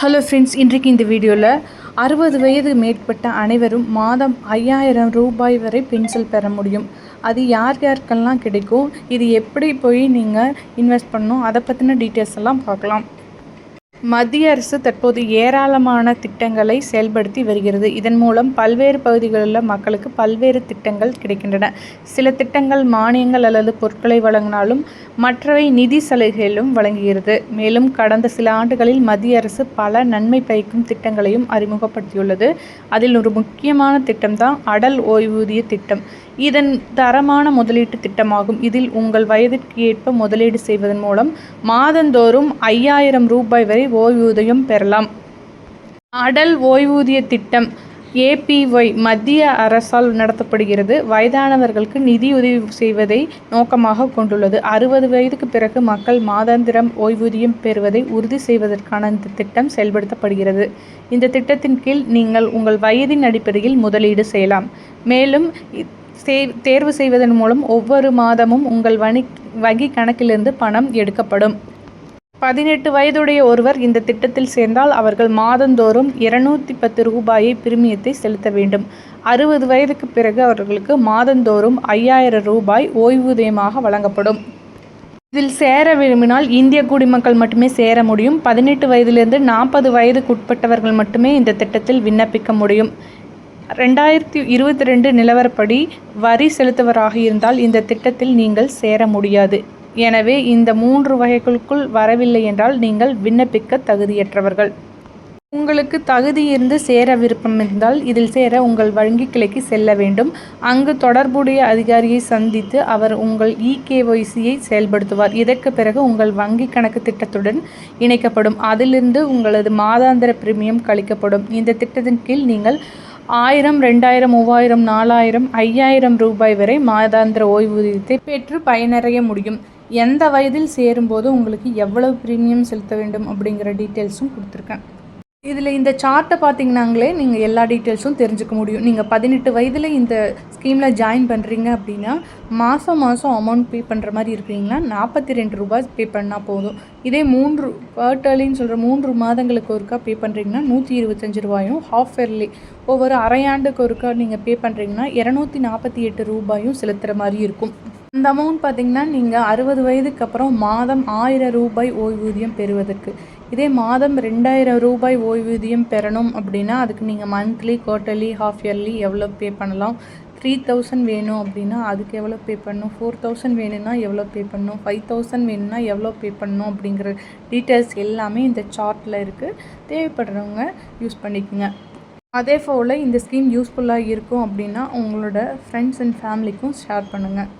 Hello friends இன்றைக்கு இந்த வீடியோவில் அறுபது வயது மேற்பட்ட அனைவரும் மாதம் ஐயாயிரம் ரூபாய் வரை பென்சில் பெற முடியும். அது யார் யாருக்கெல்லாம் கிடைக்கும்? இது எப்படி போய் நீங்கள் இன்வெஸ்ட் பண்ணணும்? அதை பற்றின டீட்டெயில்ஸ் எல்லாம் பார்க்கலாம். மத்திய அரசு தற்போது ஏராளமான திட்டங்களை செயல்படுத்தி வருகிறது. இதன் மூலம் பல்வேறு பகுதிகளில் உள்ள மக்களுக்கு பல்வேறு திட்டங்கள் கிடைக்கின்றன. சில திட்டங்கள் மானியங்கள் அல்லது பொருட்களை வழங்கினாலும் மற்றவை நிதி சலுகைகளும் வழங்குகிறது. மேலும் கடந்த சில ஆண்டுகளில் மத்திய அரசு பல நன்மை பயக்கும் திட்டங்களையும் அறிமுகப்படுத்தியுள்ளது. அதில் ஒரு முக்கியமான திட்டம்தான் அடல் ஓய்வூதிய திட்டம். இதன் தரமான முதலீட்டு திட்டமாகும். இதில் உங்கள் வயதிற்கு ஏற்ப முதலீடு செய்வதன் மூலம் மாதந்தோறும் ஐயாயிரம் ரூபாய் வரை ஓய்வூதியம் பெறலாம். அடல் ஓய்வூதிய திட்டம் ஏபிஒய் மத்திய அரசால் நடத்தப்படுகிறது. வயதானவர்களுக்கு நிதியுதவி செய்வதை நோக்கமாக கொண்டுள்ளது. அறுபது வயதுக்கு பிறகு மக்கள் மாதாந்திரம் ஓய்வூதியம் பெறுவதை உறுதி செய்வதற்கான இந்த திட்டம் செயல்படுத்தப்படுகிறது. இந்த திட்டத்தின் கீழ் நீங்கள் உங்கள் வயதின் அடிப்படையில் முதலீடு செய்யலாம். மேலும் தேர்வு செய்வதன் மூலம் ஒவ்வொரு மாதமும் உங்கள் வணி வங்கி கணக்கிலிருந்து பணம் எடுக்கப்படும். பதினெட்டு வயதுடைய ஒருவர் இந்த திட்டத்தில் சேர்ந்தால் அவர்கள் மாதந்தோறும் இருநூத்தி பத்து ரூபாயை பிரிமியத்தை செலுத்த வேண்டும். அறுபது வயதுக்கு பிறகு அவர்களுக்கு மாதந்தோறும் ஐயாயிரம் ரூபாய் ஓய்வூதியமாக வழங்கப்படும். இதில் சேர விரும்பினால் இந்திய குடிமக்கள் மட்டுமே சேர முடியும். பதினெட்டு வயதிலிருந்து நாற்பது வயதுக்குட்பட்டவர்கள் மட்டுமே இந்த திட்டத்தில் விண்ணப்பிக்க முடியும். ரெண்டாயிரத்தி இருபத்தி ரெண்டு நிலவரப்படி வரி செலுத்துவராக இருந்தால் இந்த திட்டத்தில் நீங்கள் சேர முடியாது. எனவே இந்த மூன்று வகைகளுக்குள் வரவில்லை என்றால் நீங்கள் விண்ணப்பிக்க தகுதியற்றவர்கள். உங்களுக்கு தகுதி இருந்து சேர விருப்பம் இருந்தால் இதில் சேர உங்கள் வங்கி கிளைக்கு செல்ல வேண்டும். அங்கு தொடர்புடைய அதிகாரியை சந்தித்து அவர் உங்கள் இகேஒய்சியை செயல்படுத்துவார். இதற்கு பிறகு உங்கள் வங்கி கணக்கு திட்டத்துடன் இணைக்கப்படும். அதிலிருந்து உங்களது மாதாந்திர பிரீமியம் கழிக்கப்படும். இந்த திட்டத்தின் கீழ் நீங்கள் ஆயிரம் ரெண்டாயிரம் மூவாயிரம் நாலாயிரம் ஐயாயிரம் ரூபாய் வரை மாதாந்திர ஓய்வூதியத்தை பெற்று பயனடைய முடியும். எந்த வயதில் சேரும்போது உங்களுக்கு எவ்வளவு ப்ரீமியம் செலுத்த வேண்டும் அப்படிங்கிற டீட்டெயில்ஸும் கொடுத்துருக்கேன். இதில் இந்த சார்ட்டை பார்த்தீங்கன்னாங்களே நீங்கள் எல்லா டீட்டெயில்ஸும் தெரிஞ்சுக்க முடியும். நீங்கள் பதினெட்டு வயதில் இந்த ஸ்கீமில் ஜாயின் பண்ணுறீங்க அப்படின்னா மாதம் மாதம் அமௌண்ட் பே பண்ணுற மாதிரி இருக்கிறீங்கன்னா நாற்பத்தி ரெண்டு ரூபாய் பே பண்ணால் போதும். இதே மூன்று குவார்ட்டர்லின்னு சொல்கிற மூன்று மாதங்களுக்கு ஒருக்கா பே பண்ணுறீங்கன்னா நூற்றி இருபத்தஞ்சி ரூபாயும் ஹாஃப் இயர்லி ஒவ்வொரு அரையாண்டுக்கு ஒருக்கா நீங்கள் பே பண்ணுறீங்கன்னா இரநூத்தி நாற்பத்தி எட்டு ரூபாயும் செலுத்துகிற மாதிரி இருக்கும். இந்த அமௌண்ட் பார்த்திங்கன்னா நீங்கள் அறுபது வயதுக்கு அப்புறம் மாதம் ஆயிரம் ரூபாய் ஓய்வூதியம் பெறுவதற்கு. இதே மாதம் ரெண்டாயிரம் ரூபாய் ஓய்வூதியம் பெறணும் அப்படின்னா அதுக்கு நீங்கள் மந்த்லி குவார்ட்டர்லி ஹாஃப் இயர்லி எவ்வளோ பே பண்ணலாம்? த்ரீ தௌசண்ட் வேணும் அப்படின்னா அதுக்கு எவ்வளோ பே பண்ணணும்? ஃபோர் தௌசண்ட் வேணும்னா எவ்வளோ பே பண்ணணும்? ஃபைவ் தௌசண்ட் வேணும்னா எவ்வளோ பே பண்ணணும்? அப்படிங்கிற டீட்டெயில்ஸ் எல்லாமே இந்த சார்ட்டில் இருக்குது தேவைப்படுறவங்க யூஸ் பண்ணிக்கோங்க. அதே போல் இந்த ஸ்கீம் யூஸ்ஃபுல்லாக இருக்கும் அப்படின்னா உங்களோட ஃப்ரெண்ட்ஸ் அண்ட் ஃபேமிலிக்கும் ஷேர் பண்ணுங்கள்